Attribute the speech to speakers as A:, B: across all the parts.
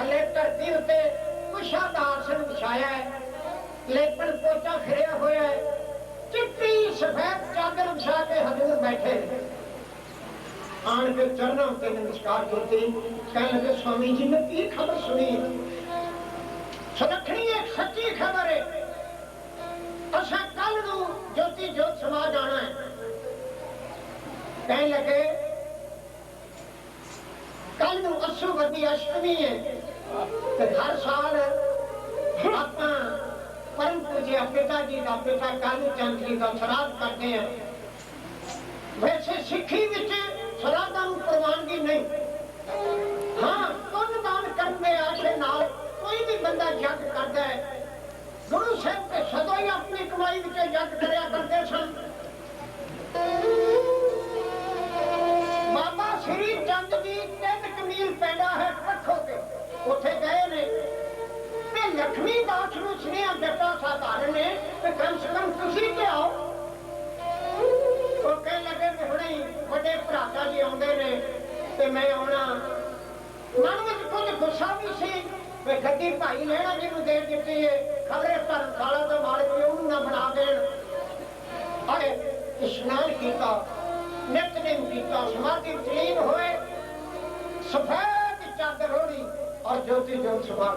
A: تھلے دھرتی اتنے کشادار سن بچھایا ہے لیپن پوچا کھڑیا ہوا ہے چٹی سفید چادر بچھا کے حضور بیٹھے آن کے چرنا ہوتے نمسکار کرتے کہنے لگے سوامی جی نے یہ خبر سنی سنکھنی ایک سچی خبر ہے اچھا کل نو جوتی جوت سما جانا ہے کہنے لگے کل نو اسو بدی اشمی ہے ਹਰ ਸਾਲ ਆਪਾਂ ਪਰਮ ਪੂਜਿਆ ਪਿਤਾ ਜੀ ਦਾ ਪਿਤਾ ਕਾਲੂ ਚੰਦ ਜੀ ਦਾ ਸਰਾਧ ਕਰਦੇ ਆ ਵੈਸੇ ਸਿੱਖੀ ਵਿੱਚ ਸਰਾਧਾਂ ਨੂੰ ਪ੍ਰਵਾਨਗੀ ਨਹੀਂ। ਹਾਂ, ਪੁੰਨ ਦਾਨ ਕਰਨ ਦੇ ਆਸ਼ੇ ਨਾਲ ਕੋਈ ਵੀ ਬੰਦਾ ਯੱਗ ਕਰਦਾ ਹੈ। ਗੁਰੂ ਸਾਹਿਬ ਤੇ ਤੇ ਲక్ష్ਮੀ ਨੂੰ ਸੁਨੇਹਾ ਦਿੱਤਾ ਸਾਧਾਰਨ ਨੇ ਤੇ ਕਮ ਸੇ ਕਮ ਤੁਸੀਂ ਤੇ ਆਓ। ਉਹ ਕਹਿਣ ਲੱਗੇ ਕਿ ਹੁਣੇ ਵੱਡੇ ਭਰਾਤਾ ਜੀ ਆਉਂਦੇ ਨੇ ਤੇ ਮੈਂ ਆਉਣਾ। ਮਨ ਵਿੱਚ ਕੁਝ ਗੁੱਸਾ ਵੀ ਸੀ ਵੀ ਗੱਡੀ ਭਾਈ ਲੈਣਾ ਜਿਹਨੂੰ ਦੇ ਦਿੱਤੀ ਏ, ਖਬਰੇ ਧਰਮਸ਼ਾਲਾ ਤੋਂ ਮਾਲਕ ਵੀ ਉਹਨੂੰ ਨਾ ਬਣਾ ਦੇਣ। ਅਰੇ ਇਸ਼ਨਾਨ ਕੀਤਾ ਨਿਤਨੇਮ ਕੀਤਾ, ਸਮਾਧੀ ਤਲੀਨ ਹੋਏ। ਸਫੈਦ ਚਾਦਰ ਹੋਣੀ ਔਰ ਜੋਤੀ ਜੋਤ ਸਮਾ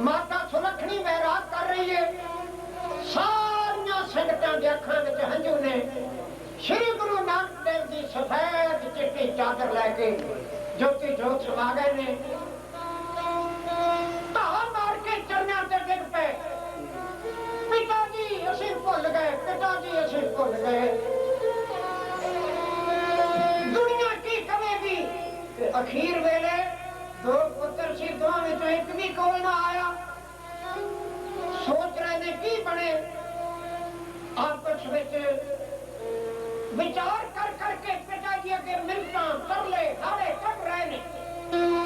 A: ਮਾਤਾ ਸੁਲੱਖਣੀ ਮਹਿਰਾਜ ਕਰ ਰਹੀ ਹੈ ਸਾਰੀਆਂ ਸੰਗਤਾਂ ਦੇ ਅੱਖਾਂ ਵਿੱਚ ਹੰਝੂ ਨੇ। ਸ਼੍ਰੀ ਗੁਰੂ ਨਾਨਕ ਦੇਵ ਜੀ ਸਫੈਦ ਚਿੱਟੀ ਚਾਦਰ ਲੈ ਕੇ ਜੋਤੀ ਜੋਤ ਸਮਾ ਗਏ ਨੇ। ਧਾਵਾ ਮਾਰ ਕੇ ਚਰਨਾਂ ਤੇ ਡਿੱਗ ਪਏ। ਪਿਤਾ ਜੀ, ਅਸੀਂ ਭੁੱਲ ਗਏ। ਪਿਤਾ ਜੀ, ਅਸੀਂ ਭੁੱਲ ਗਏ। ਦੁਨੀਆ ਕੀ ਕਵੇਗੀ? ਅਖੀਰ ਵੇਲੇ ਦੋ ایک بھی کون آیا سوچ رہے
B: نے کی بنے آپس وچار کر کر کے پتا جی اگر
A: ملتا کر لے ہارے کر رہے نے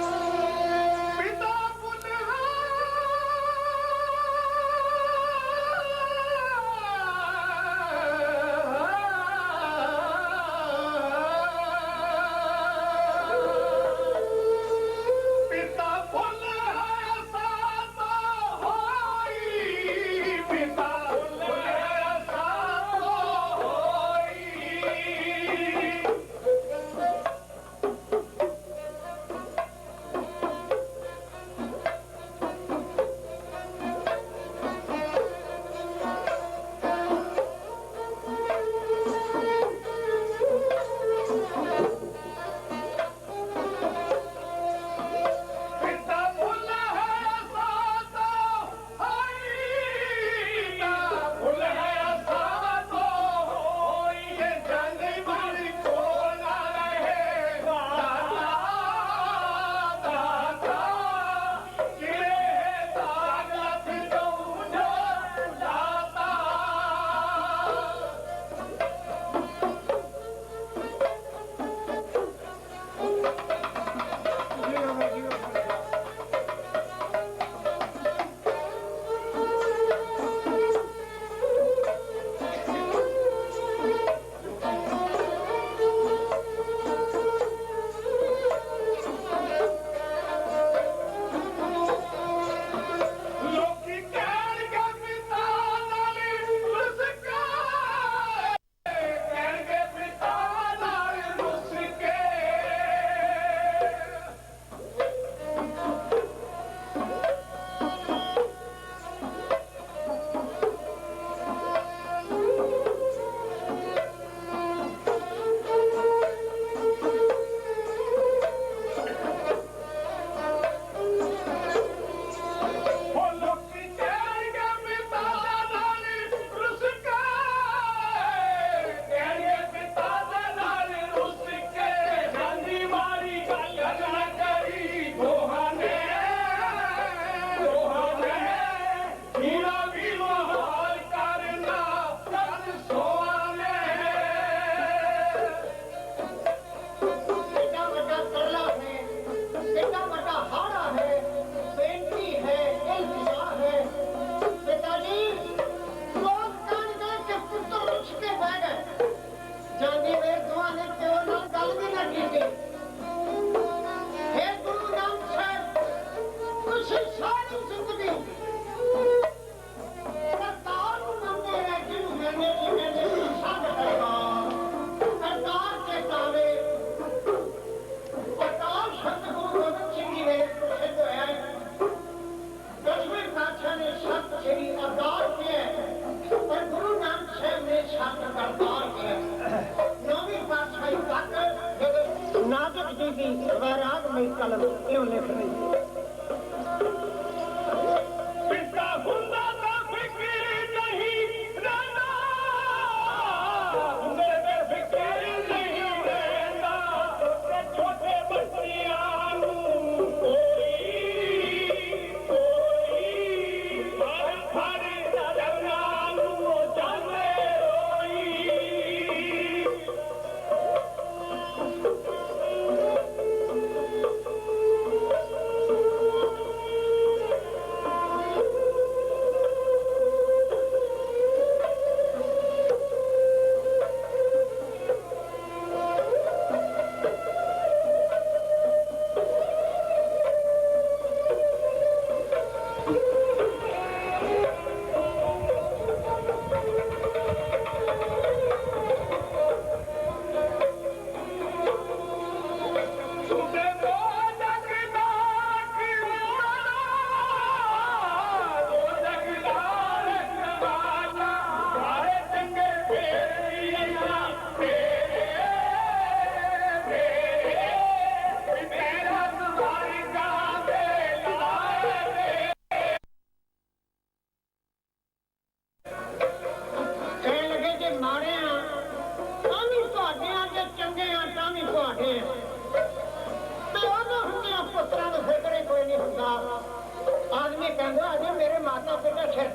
A: अलग क्यों। लिख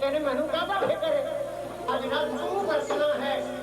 A: कहने मनु का बाबे करे अजनाथ तू करसना है।